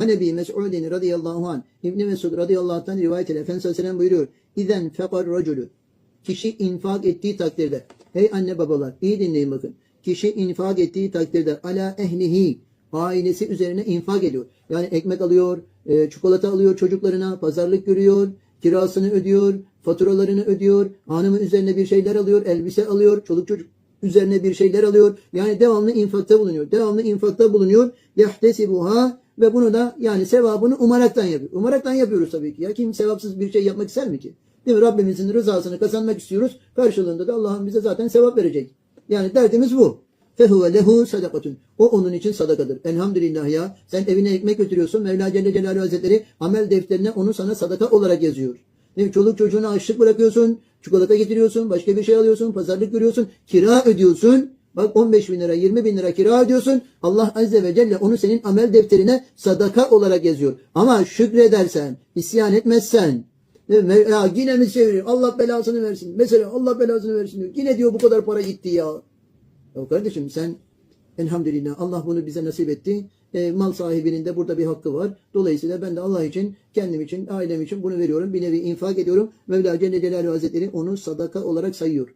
Nebi Mes'udin radıyallahu anh, İbni Mesud radıyallahu anh'tan rivayet eden Efendimiz Aleyhisselam buyuruyor. İzen fekar racülü. Kişi infak ettiği takdirde. Hey anne babalar iyi dinleyin bakın. Kişi infak ettiği takdirde ala ehlihi ailesi üzerine infak ediyor. Yani ekmek alıyor, e, çikolata alıyor çocuklarına, pazarlık görüyor, kirasını ödüyor, faturalarını ödüyor, hanımı üzerine bir şeyler alıyor, elbise alıyor, çoluk çocuk üzerine bir şeyler alıyor. Yani devamlı infakta bulunuyor. Devamlı infakta bulunuyor. Yahtesibuha ve bunu da yani sevabını umaraktan yapıyor. Umaraktan yapıyoruz tabii ki. Ya kim sevapsız bir şey yapmak ister mi ki? Değil mi? Rabbimizin rızasını kazanmak istiyoruz. Karşılığında da Allah'ın bize zaten sevap verecek. Yani derdimiz bu. Fehuve lehu sadakatun. O onun için sadakadır. Elhamdülillah ya. Sen evine ekmek götürüyorsun. Mevla Celle Celaluhu Hazretleri amel defterine onu sana sadaka olarak yazıyor. Ne çoluk çocuğuna açlık bırakıyorsun. Çikolata getiriyorsun. Başka bir şey alıyorsun. Pazarlık görüyorsun. Kira ödüyorsun. Bak 15 bin lira 20 bin lira kira ödüyorsun. Allah Azze ve Celle onu senin amel defterine sadaka olarak yazıyor. Ama şükredersen, isyan etmezsen, ya yine mi çeviriyor? Allah belasını versin. Mesela Allah belasını versin diyor. Yine diyor bu kadar para gitti ya. Ya kardeşim sen elhamdülillah Allah bunu bize nasip etti. E, mal sahibinin de burada bir hakkı var. Dolayısıyla ben de Allah için, kendim için, ailem için bunu veriyorum. Bir nevi infak ediyorum. Mevla Celle Celaluhu Hazretleri onu sadaka olarak sayıyor.